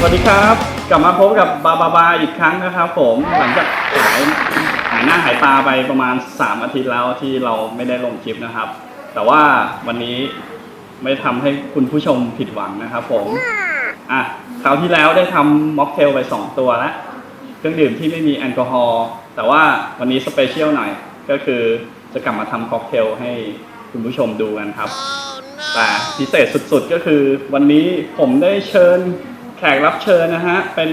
สวัสดีครับ กลับมาพบกับบาบาบาอีกครั้งนะครับผมหลังจากหายหายหน้าหายตาไปประมาณ 3 อาทิตย์แล้วที่เราไม่ได้ลงคลิปนะครับ แต่ว่าวันนี้ไม่ทำให้คุณผู้ชมผิดหวังนะครับผมอะคราวที่แล้วได้ทำม็อกเทลไป 2 ตัวแล้วเครื่องดื่มที่ไม่มีแอลกอฮอล์แต่ว่าวันนี้สเปเชียลหน่อยก็คือจะกลับมาทำค็อกเทลให้คุณผู้ชมดูกันครับ แต่พิเศษสุดๆก็คือวันนี้ผมได้เชิญ แขกรับเชิญนะฮะ เป็น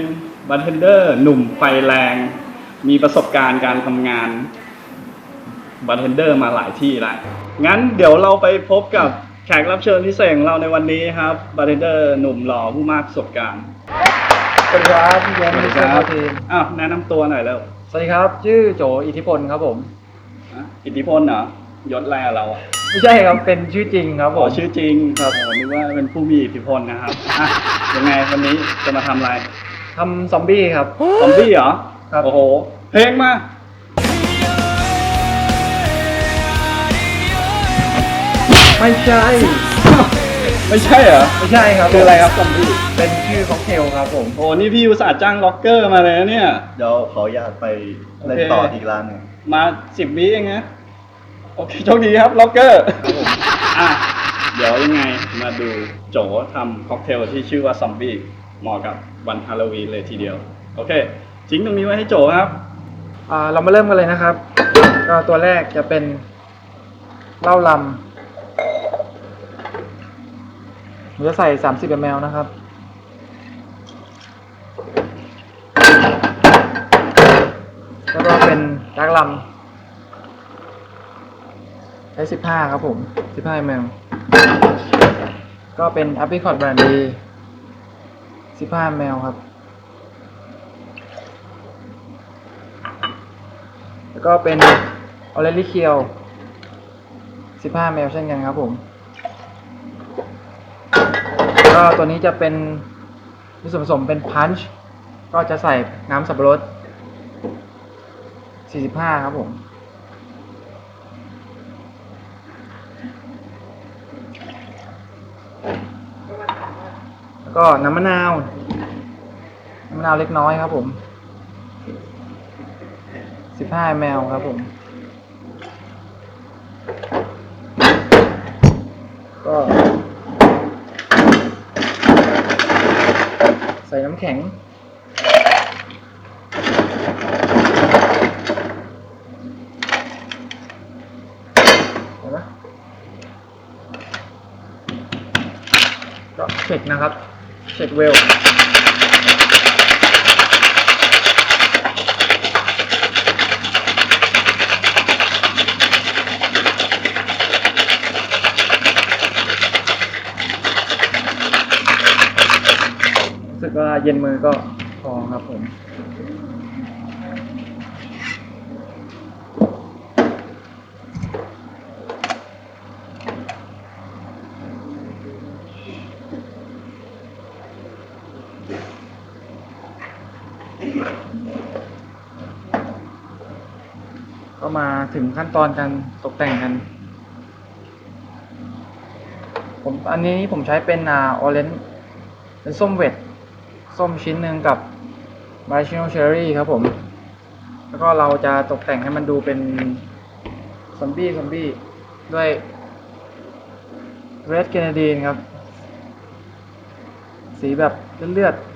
บาร์เทนเดอร์หนุ่มไฟแรง มีประสบการณ์การทำงานบาร์เทนเดอร์มาหลายที่ละงั้นเดี๋ยวเราไปพบกับแขกรับเชิญพิเศษของเราในวันนี้ครับบาร์เทนเดอร์หนุ่มหล่อผู้มากประสบการณ์สวัสดีครับพี่แย้มมิสเตอร์คาทีมอ้าวแนะนำตัวหน่อยแล้ว สวัสดีครับ ชื่อโจอิทธิพลครับผมอะอิทธิพลเหรอยศแรเราอะ ไม่ใช่ครับ เป็นชื่อจริงครับผอ๋อมชื่อจริงครับผมนึกว่าเป็นผู้มีอิทธิพลนะครับอะยังไงวันนี้จะมาทำอะไรทำซอมบี้ครับ ซอมบี้เหรอครับ โอ้โห เพลงมา ไม่ใช่ ไม่ใช่เหรอไม่ใช่ครับคืออะไรครับซอมบี้เป็นชื่อค็อกเทลครับผม โอ้นี่พี่อุตส่าห์จ้างล็อกเกอร์มาเลยนะเนี่ย เดี๋ยวขออนุญาตไปเล่นโอเคต่ออีกร้านหนึ่งมาสิบวิเองนะ โอเคโชคดีครับล็อกเกอร์อะเดี๋ยวยังไงมาดูโจทำค็อกเทลที่ชื่อว่าซอมบี้เหมาะกับวันฮาโลวีนเลยทีเดียว โอเคทิ้งตรงนี้ไว้ให้โจครับ อ่าเรามาเริ่มกันเลยนะครับ ก็ตัวแรกจะเป็นเหล้าลำผมจะใส่ 30 ml นะครับ แล้วก็เป็นดักลำ ใช้15ครับผม15 ml ก็เป็น apricot brandy 15 ml ครับ แล้วก็เป็นออเรลลี่เคียว15แมวเช่นกันครับผม ก็ตัวนี้จะเป็นมีส่วนผสมเป็นพันช์ก็จะใส่น้ำสับปะรด45 ครับผม แล้ว ก็น้ำมะนาว น้ำมะนาวเล็กน้อยครับผม15 ml ครับผม ก็ใส่น้ำแข็ง เห็นไหมก็เช็คนะครับ เช็คเวลรู้สึกว่าเย็นมือก็พอครับผม ก็มาถึงขั้นตอนการตกแต่งกัน ผมอันนี้ผมใช้เป็นอ่าออเรนเป็นส้มเวทส้มชิ้นหนึ่งกับบาชิโนเชอรี่ครับผม แล้วก็เราจะตกแต่งให้มันดูเป็นซอมบี้ซอมบี้ด้วยเรดเกนเดีนครับ สีแบบเลือดๆอ่า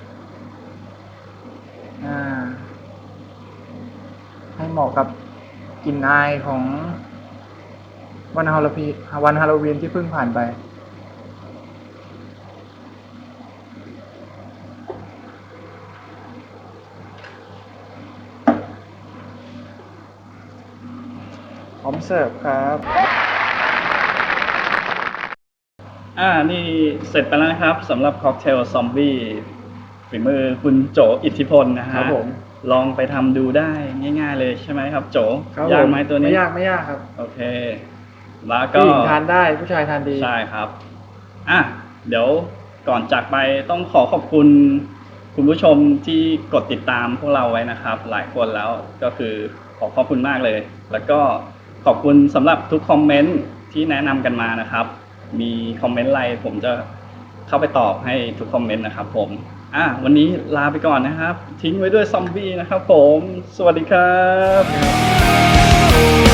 ให้เหมาะกับกลิ่นอายของวันฮาโลวีนวันฮาโลวีนที่เพิ่งผ่านไป พร้อมเสิร์ฟครับ อ่า นี่เสร็จไปแล้วนะครับสำหรับค็อกเทลซอมบี้ ฝีมือคุณโจอิทธิพลนะฮะครับผม ลองไปทำดูได้ง่าย ๆ เลยใช่ไหมครับ โจครับยากผไหมตัวนี้ไม่ยากไม่ยากครับโอเค แล้วก็ ผู้หญิงทานได้ผู้ชายทานดี ใช่ครับ อะ เดี๋ยวก่อนจากไปต้องขอขอบคุณ คุณผู้ชมที่กดติดตามพวกเราไว้นะครับ หลายคนแล้วก็คือขอขอบคุณมากเลย แล้วก็ขอบคุณสำหรับทุกคอมเมนต์ที่แนะนำกันมานะครับ มีคอมเมนต์อะไรผมจะเข้าไปตอบให้ทุกคอมเมนต์นะครับผม อะวันนี้ลาไปก่อนนะครับ ทิ้งไว้ด้วยซอมบี้นะครับผม สวัสดีครับ